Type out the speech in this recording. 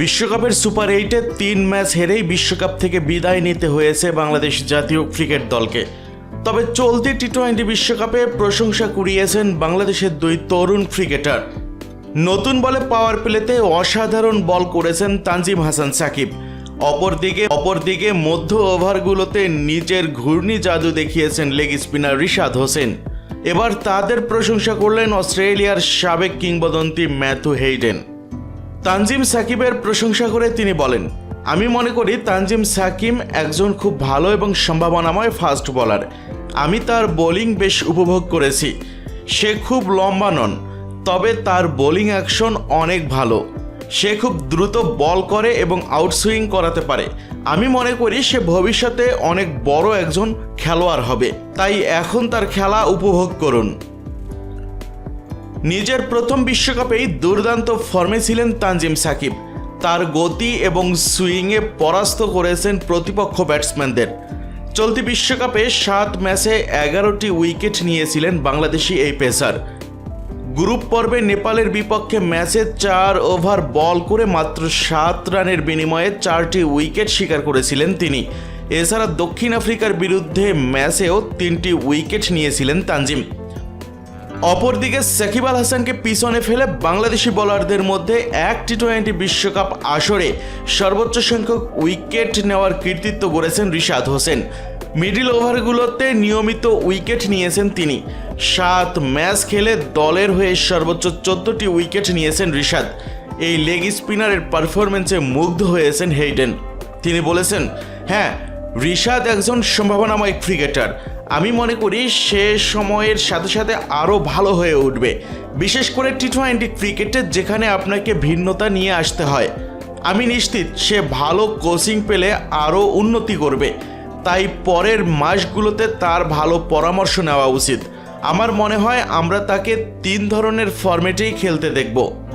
বিশ্বকাপের সুপার এইটে তিন ম্যাচ হেরেই বিশ্বকাপ থেকে বিদায় নিতে হয়েছে বাংলাদেশ জাতীয় ক্রিকেট দলকে। তবে চলতি টি টোয়েন্টি বিশ্বকাপে প্রশংসা কুড়িয়েছেন বাংলাদেশের দুই তরুণ ক্রিকেটার। নতুন বলে পাওয়ার প্লেতে অসাধারণ বল করেছেন তানজিম হাসান সাকিব। অপরদিকে অপরদিকে মধ্য ওভারগুলোতে নিজের ঘূর্ণি জাদু দেখিয়েছেন লেগ স্পিনার রিশাদ হোসেন। এবার তাদের প্রশংসা করলেন অস্ট্রেলিয়ার সাবেক কিংবদন্তি ম্যাথু হেইডেন। তানজিম সাকিবের প্রশংসা করে তিনি বলেন, আমি মনে করি তানজিম সাকিম একজন খুব ভালো এবং সম্ভাবনাময় ফাস্ট বলার। আমি তার বোলিং বেশ উপভোগ করেছি। সে খুব লম্বা নন, তবে তার বোলিং অ্যাকশন অনেক ভালো। সে খুব দ্রুত বল করে এবং আউটসুইং করাতে পারে। আমি মনে করি সে ভবিষ্যতে অনেক বড় একজন খেলোয়াড় হবে। তাই এখন তার খেলা উপভোগ করুন। নিজের প্রথম বিশ্বকাপেই দুর্দান্ত ফর্মে ছিলেন তানজিম সাকিব। তার গতি এবং সুইংয়ে পরাস্ত করেছেন প্রতিপক্ষ ব্যাটসম্যানদের। চলতি বিশ্বকাপে সাত ম্যাচে এগারোটি উইকেট নিয়েছিলেন বাংলাদেশি এই পেসার। গ্রুপ পর্বে নেপালের বিপক্ষে ম্যাচে চার ওভার বল করে মাত্র সাত রানের বিনিময়ে চারটি উইকেট শিকার করেছিলেন তিনি। এছাড়া দক্ষিণ আফ্রিকার বিরুদ্ধে ম্যাচেও তিনটি উইকেট নিয়েছিলেন তানজিম। অপরদিকে সাকিব আল হাসানকে পিছনে ফেলে বাংলাদেশি বোলারদের মধ্যে এক টি টোয়েন্টি বিশ্বকাপ আসরে সর্বোচ্চ সংখ্যক উইকেট নেওয়ার কৃতিত্ব গড়েছেন রিশাদ হোসেন। মিডিল ওভারগুলোতে নিয়মিত উইকেট নিয়েছেন তিনি। সাত ম্যাচ খেলে দলের হয়ে সর্বোচ্চ চোদ্দটি উইকেট নিয়েছেন রিশাদ। এই লেগ স্পিনারের পারফরমেন্সে মুগ্ধ হয়েছেন হেইডেন তিনি বলেছেন হ্যাঁ রিশাদ একজন সম্ভাবনাময় ক্রিকেটার আমি মনে করি সে সময়ের সাথে সাথে আরও ভালো হয়ে উঠবে। বিশেষ করে টি টোয়েন্টি ক্রিকেটে যেখানে আপনাকে ভিন্নতা নিয়ে আসতে হয়। আমি নিশ্চিত সে ভালো কোচিং পেলে আরও উন্নতি করবে। তাই পরের মাসগুলোতে তার ভালো পরামর্শ নেওয়া উচিত। আমার মনে হয় আমরা তাকে তিন ধরনের ফরম্যাটেই খেলতে দেখব।